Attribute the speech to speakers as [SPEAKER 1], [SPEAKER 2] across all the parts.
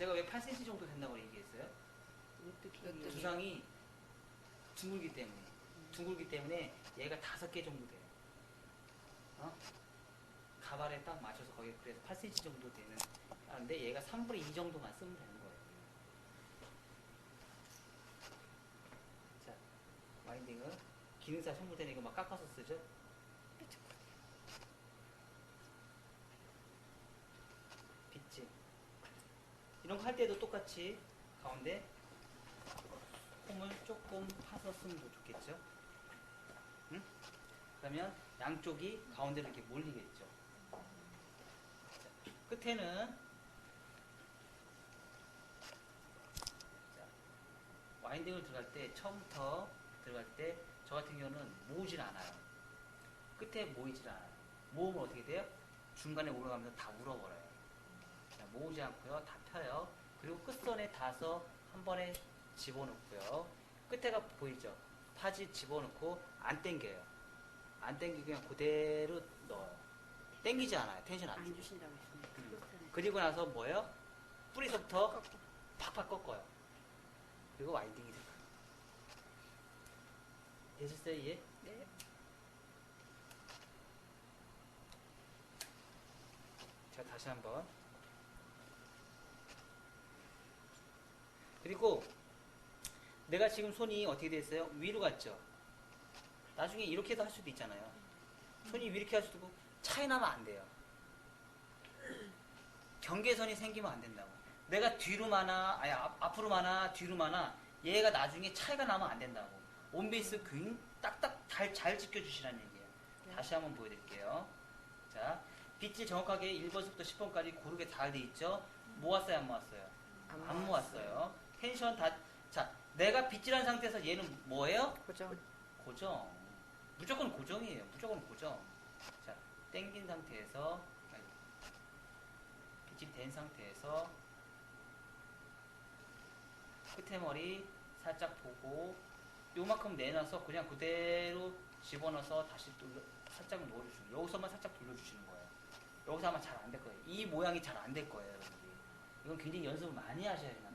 [SPEAKER 1] 제가 왜 8cm 정도 된다고 얘기했어요?
[SPEAKER 2] 어떻게
[SPEAKER 1] 두상이 둥글기 때문에 둥글기 때문에 얘가 다섯 개 정도 돼요. 어? 가발에 딱 맞춰서 거기 그래서 8cm 정도 되는 하는데 얘가 3분의 2 정도만 쓰면 되는 거예요. 자, 와인딩은 기능사 선물되는 이거 막 깎아서 쓰죠? 빗질 이런 거 할 때도 똑같이 가운데 홈을 조금 파서 쓰면 더 좋겠죠? 응? 그러면 양쪽이 가운데로 이렇게 몰리겠죠? 자, 끝에는 자, 와인딩을 들어갈 때 처음부터 들어갈 때 저 같은 경우는 모으질 않아요. 끝에 모이질 않아요. 모으면 어떻게 돼요? 중간에 올라가면서 다 울어버려요. 자, 모으지 않고요. 다 펴요. 그리고 끝선에 닿아서 한 번에 집어넣고요. 끝에가 보이죠? 파지 집어넣고 안 당겨요. 안 당기고 그냥 그대로 넣어요. 당기지 않아요. 텐션 안
[SPEAKER 2] 안
[SPEAKER 1] 주고.
[SPEAKER 2] 주신다고 했습니다.
[SPEAKER 1] 음. 그리고 나서 뭐예요? 뿌리서부터 팍팍 꺾어요. 그리고 와인딩이 들어가요. 되셨어요, 이해?
[SPEAKER 2] 네.
[SPEAKER 1] 자, 다시 한번. 그리고 내가 지금 손이 어떻게 됐어요? 위로 갔죠? 나중에 이렇게도 할 수도 있잖아요. 손이 이렇게 할 수도 있고 차이 나면 안 돼요. 경계선이 생기면 안 된다고. 내가 뒤로 많아, 아니 앞, 앞으로 많아, 뒤로 많아. 얘가 나중에 차이가 나면 안 된다고. 온베이스 균 딱딱 잘, 잘 지켜주시라는 얘기예요.
[SPEAKER 2] 네.
[SPEAKER 1] 다시 한번 보여드릴게요. 자, 빗질 정확하게 1번부터 10번까지 고르게 잘돼 있죠? 모았어요, 안 모았어요? 안 모았어요. 텐션 다, 자, 내가 빗질한 상태에서 얘는 뭐예요?
[SPEAKER 2] 고정.
[SPEAKER 1] 고정. 무조건 고정이에요. 무조건 고정. 자, 땡긴 상태에서, 아이고. 빗질 된 상태에서, 끝에 머리 살짝 보고, 요만큼 내놔서 그냥 그대로 집어넣어서 다시 돌려, 살짝 넣어주시고, 여기서만 살짝 돌려주시는 거예요. 여기서 아마 잘 안 될 거예요. 이 모양이 잘 안 될 거예요, 여러분들이. 이건 굉장히 연습을 많이 하셔야 거예요.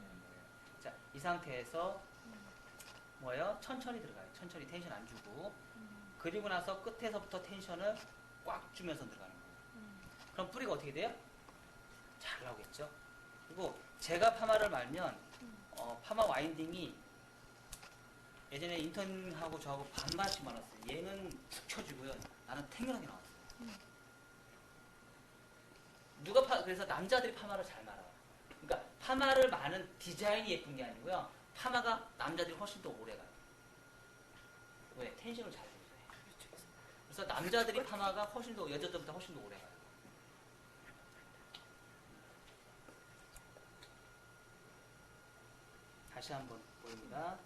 [SPEAKER 1] 자, 이 상태에서, 뭐예요? 천천히 들어가요. 천천히 텐션 안 주고. 그리고 나서 끝에서부터 텐션을 꽉 주면서 들어가는 거예요. 그럼 뿌리가 어떻게 돼요? 잘 나오겠죠? 그리고 제가 파마를 말면 어, 파마 와인딩이 예전에 인턴하고 저하고 반반씩 말았어요. 얘는 툭 쳐주고요. 나는 탱글하게 나왔어요. 누가 파, 그래서 남자들이 파마를 잘. 그러니까 파마를 많은 디자인이 예쁜 게 아니고요. 파마가 남자들이 훨씬 더 오래 가요. 왜? 텐션을 잘 줘요. 그래서 남자들이 파마가 훨씬 더 여자들보다 훨씬 더 오래 가요. 다시 한번 보입니다.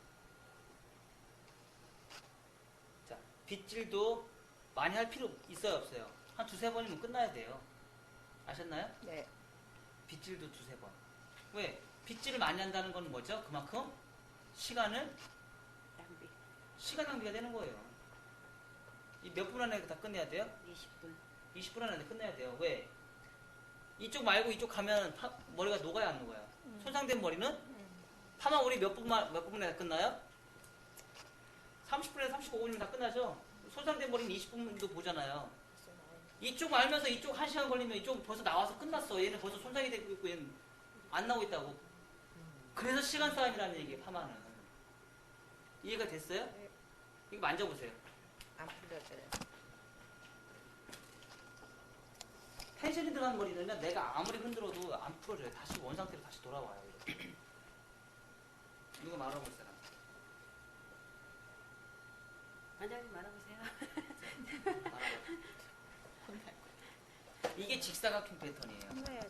[SPEAKER 1] 자, 빗질도 많이 할 필요 있어요, 없어요? 한 두세 번이면 끝나야 돼요. 아셨나요?
[SPEAKER 2] 네.
[SPEAKER 1] 빗질도 두세 번. 왜? 빗질을 많이 한다는 건 뭐죠? 그만큼 시간을,
[SPEAKER 2] 낭비.
[SPEAKER 1] 시간 낭비가 되는 거예요. 이 몇 분 안에 다 끝내야 돼요?
[SPEAKER 2] 20분.
[SPEAKER 1] 20분 안에 끝내야 돼요. 왜? 이쪽 말고 이쪽 가면 파- 머리가 녹아야 안 녹아요. 손상된 머리는 파마 우리 몇 분만 몇 분에 다 끝나요? 30분에서 35분이면 다 끝나죠. 손상된 머리는 20분도 보잖아요. 이쪽 알면서 이쪽 1시간 걸리면 이쪽 벌써 나와서 끝났어. 얘는 벌써 손상이 되고 있고 얘는 안 나오고 있다고. 그래서 시간 싸움이라는 얘기예요, 파마는. 이해가 됐어요?
[SPEAKER 2] 네.
[SPEAKER 1] 이거 만져보세요.
[SPEAKER 2] 안 풀려져요.
[SPEAKER 1] 텐션이 들어간 머리는 내가 아무리 흔들어도 안 풀어져요. 다시 원 상태로 다시 돌아와요. 이렇게. 이거 말아볼 사람.
[SPEAKER 2] 원장님 말아보세요.
[SPEAKER 1] 말아봐. 이게 직사각형 패턴이에요.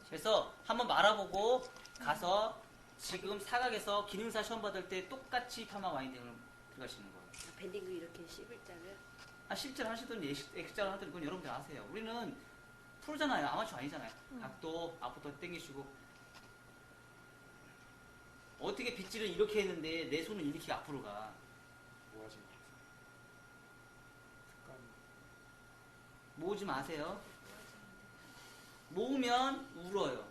[SPEAKER 1] 그래서 한번 말아보고 가서 지금 사각에서 기능사 시험 받을 때 똑같이 파마 와인딩을 들어가시는 거예요.
[SPEAKER 2] 밴딩도 이렇게 씹을 자면
[SPEAKER 1] 아, 실제로 하시든 엑스자를 하든 그건 여러분들 아세요. 우리는 프로잖아요. 아마추어 아니잖아요. 각도 앞부터 당기시고 어떻게 빗질은 이렇게 했는데 내 손은 이렇게 앞으로 가.
[SPEAKER 3] 모아지 습관
[SPEAKER 1] 모으지 마세요. 모으면 울어요.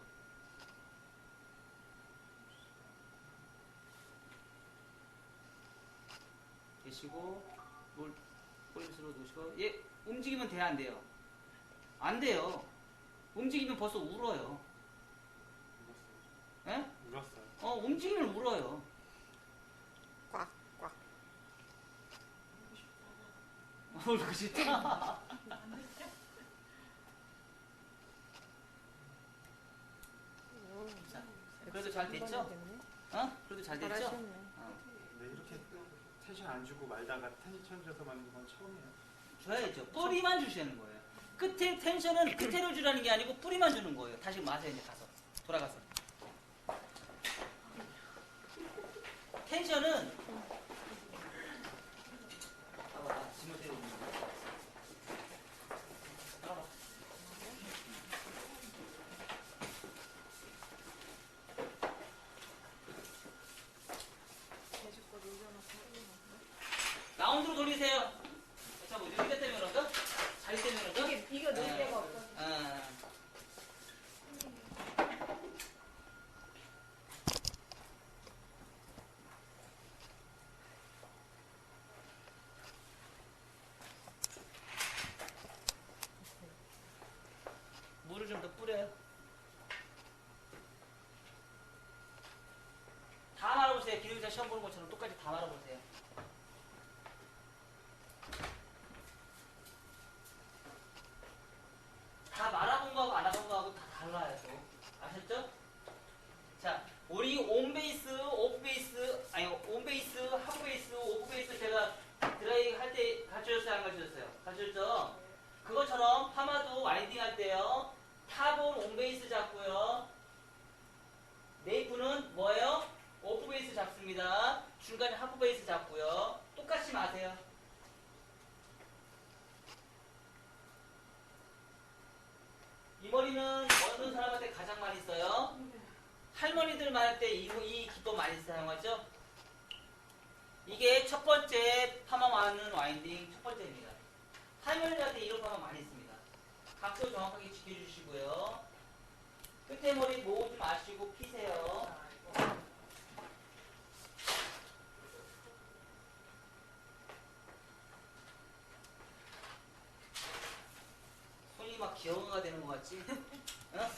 [SPEAKER 1] 계시고 물 폴리스로 놓으시고 예 움직이면 돼안 돼요? 안 돼요. 움직이면 벌써 울어요. 예?
[SPEAKER 3] 울었어요.
[SPEAKER 1] 어 움직이면 울어요.
[SPEAKER 2] 꽉 꽉.
[SPEAKER 1] 울고 싶다. 자, 그래도 잘 됐죠? 어? 그래도 잘 됐죠?
[SPEAKER 2] 잘하셨네.
[SPEAKER 1] 어.
[SPEAKER 3] 근데 이렇게 텐션 안 주고 말다가 텐션 줘서 만든 건 처음이에요.
[SPEAKER 1] 줘야죠. 뿌리만 주시는 거예요. 끝에 텐션은 끝에로 주라는 게 아니고 뿌리만 주는 거예요. 다시 마세요 이제 가서 돌아가서. 텐션은 봐봐 나 짐을 때리고 있는 거야. 따라와. 라운드로 돌리세요. 자, 뭐 여기 때문에 그런가? 자리 때문에 그런가?
[SPEAKER 2] 이게, 이거 넣을
[SPEAKER 1] 네.
[SPEAKER 2] 데가 없어.
[SPEAKER 1] 아. 물을 좀 더 뿌려요. 다 말아보세요. 기능자 시험 보는 것처럼 똑같이 다 말아보세요. 다 말아본 거하고 안 해본 거하고 다 달라요. 또. 아셨죠? 자, 우리 온 베이스, 오프 베이스, 아니 온 베이스, 하프 베이스, 오프 베이스 제가 드라이 할 때 가르쳐줬어요, 안 가르쳐줬어요? 가르쳐줬죠? 그것처럼 파마도 와인딩 할 때요. 탑은 온 베이스 잡고요. 네이프는 뭐예요? 오프 베이스 잡습니다. 중간에 하프 베이스 잡고요. 똑같이 마세요. 이 머리는 어느 사람한테 가장 많이 써요? 할머니들 말할 때 이, 이 기법 많이 사용하죠? 이게 첫 번째 파마 많은 와인딩 첫 번째입니다. 할머니들한테 이런 파마 많이 씁니다. 각도 정확하게 지켜주시고요. 끝에 머리 모으지 마시고 피세요. 기어가 되는 것 같지? 어?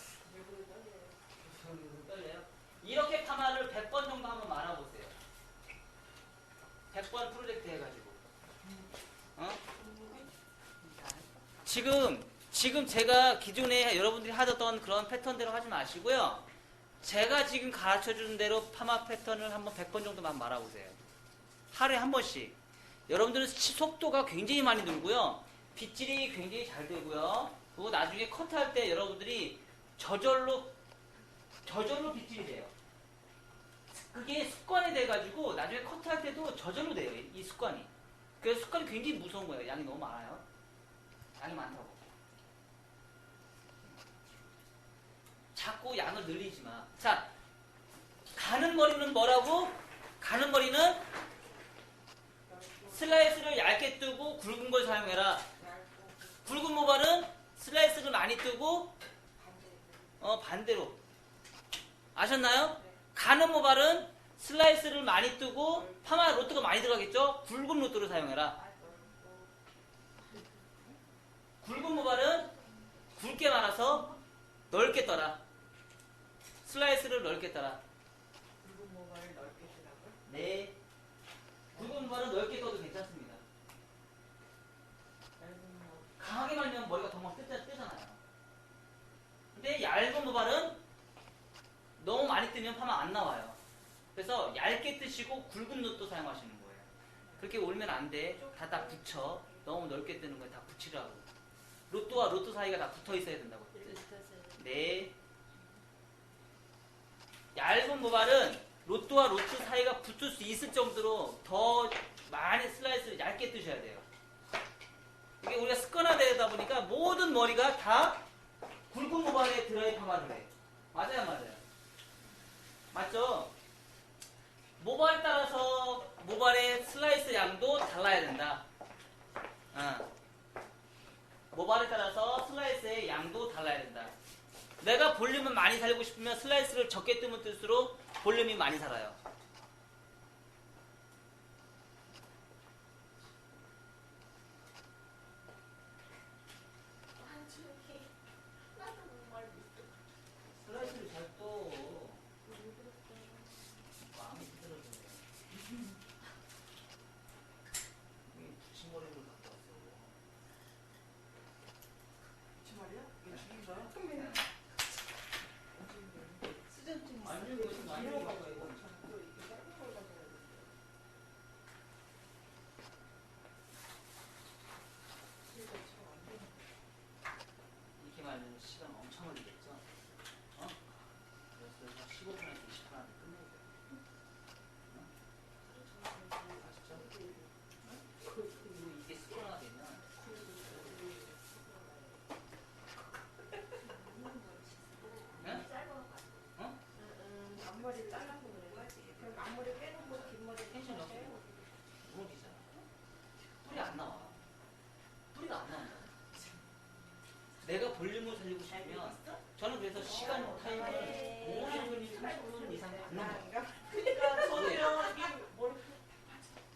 [SPEAKER 1] 떨려요? 이렇게 파마를 100번 정도 한번 말아보세요. 100번 프로젝트 해가지고. 어? 지금, 지금 제가 기존에 여러분들이 하던 그런 패턴대로 하지 마시고요. 제가 지금 가르쳐 주는 대로 파마 패턴을 한번 100번 정도만 말아보세요. 하루에 한 번씩. 여러분들은 시- 속도가 굉장히 많이 늘고요. 빗질이 굉장히 잘 되고요. 그리고 나중에 커트할 때 여러분들이 저절로 저절로 빗질이 돼요. 그게 습관이 돼가지고 나중에 커트할 때도 저절로 돼요. 이- 이 습관이. 그래서 습관이 굉장히 무서운 거예요. 양이 너무 많아요. 양이 많다고. 자꾸 양을 늘리지 마. 자, 가는 머리는 뭐라고? 가는 머리는 슬라이스를 얇게 뜨고 굵은 걸 사용해라. 굵은 모발은 슬라이스를 많이 뜨고 어 반대로 아셨나요? 가는 모발은 슬라이스를 많이 뜨고 파마 로트가 많이 들어가겠죠? 굵은 로트를 사용해라. 굵은 모발은 굵게 말아서 넓게 떠라. 슬라이스를 넓게 떠라. 네. 굵은 모발은 넓게 떠도 괜찮습니다. 강하게 말면 머리가 더막 뜨잖아요. 근데 얇은 모발은 너무 많이 뜨면 파마 안 나와요. 그래서 얇게 뜨시고 굵은 롯도 사용하시는 거예요. 그렇게 올면 안 돼. 다다 붙여. 너무 넓게 뜨는 거에 다 붙이라고. 로또와 로또 사이가 다 붙어 있어야 된다고. 네. 얇은 모발은 로또와 로또 사이가 붙을 수 있을 정도로 더 많이 슬라이스를 얇게 뜨셔야 돼요. 이게 우리가 습관화되다 보니까 모든 머리가 다 굵은 모발에 해. 맞아요, 맞아요. 맞죠? 모발에 따라서 모발의 슬라이스 양도 달라야 된다. 어. 모발에 따라서 슬라이스의 양도 달라야 된다. 내가 볼륨을 많이 살리고 싶으면 슬라이스를 적게 뜨면 뜰수록 볼륨이 많이 살아요. 뭐냐면 저는 그래서 시간 타임을 50분, 30분 이상 안 넘어요.
[SPEAKER 4] 그러니까 저도요 이게 머리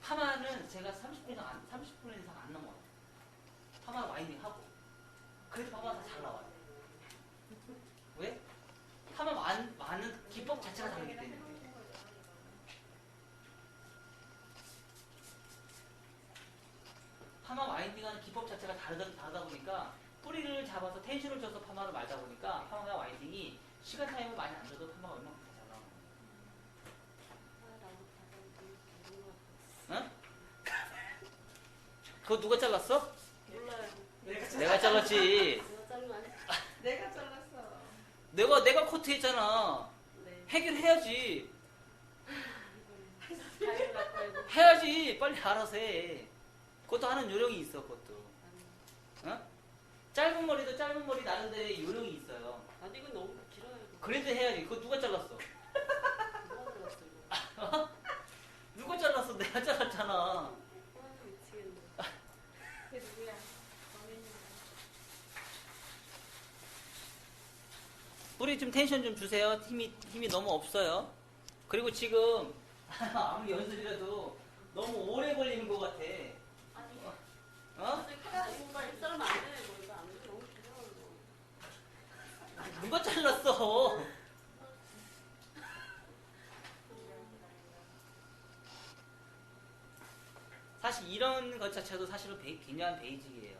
[SPEAKER 1] 파마는 제가 30분 이상 안, 30분 이상 안 넘어요. 파마 와인딩 하고. 그래도 파마가 다 잘 나와요. 왜? 파마 많, 많은 기법 자체가 다르기 때문에. 파마 와인딩하는 기법 자체가 다르다, 다르다 보니까 텐션을 줘서 파마를 말다 보니까 파마 와인딩이 시간 타임을 많이 안 줘도 파마가 얼마나 잘 나와요. 응? 그거 누가 잘랐어?
[SPEAKER 2] 몰라요.
[SPEAKER 4] 내가
[SPEAKER 1] 내가 잘랐지.
[SPEAKER 2] 내가
[SPEAKER 4] 잘랐어.
[SPEAKER 1] 내가 내가 코트 했잖아.
[SPEAKER 2] 네.
[SPEAKER 1] 해결해야지. 해야지. 빨리 알아서 해. 그것도 하는 요령이 있어. 그것도. 어? 짧은 머리도 짧은 머리 나름대로의 요령이 있어요.
[SPEAKER 2] 아니 이건 너무 길어요. 이거.
[SPEAKER 1] 그래도 해야지. 그거 누가 잘랐어?
[SPEAKER 2] 누가 잘랐어 이거?
[SPEAKER 1] 누가 잘랐어? 내가 잘랐잖아.
[SPEAKER 2] 아 미치겠네.
[SPEAKER 4] 걔 누구야?
[SPEAKER 1] 뿌리 좀 텐션 좀 주세요. 힘이 힘이 너무 없어요. 그리고 지금 아무리 연습이라도 너무 오래 걸리는 것 같아.
[SPEAKER 2] 아니
[SPEAKER 1] 어?
[SPEAKER 2] 안 돼. 너무 길어 이거.
[SPEAKER 1] 누가 잘랐어? 사실 이런 것 자체도 사실은 베이, 비뇨한 베이직이에요.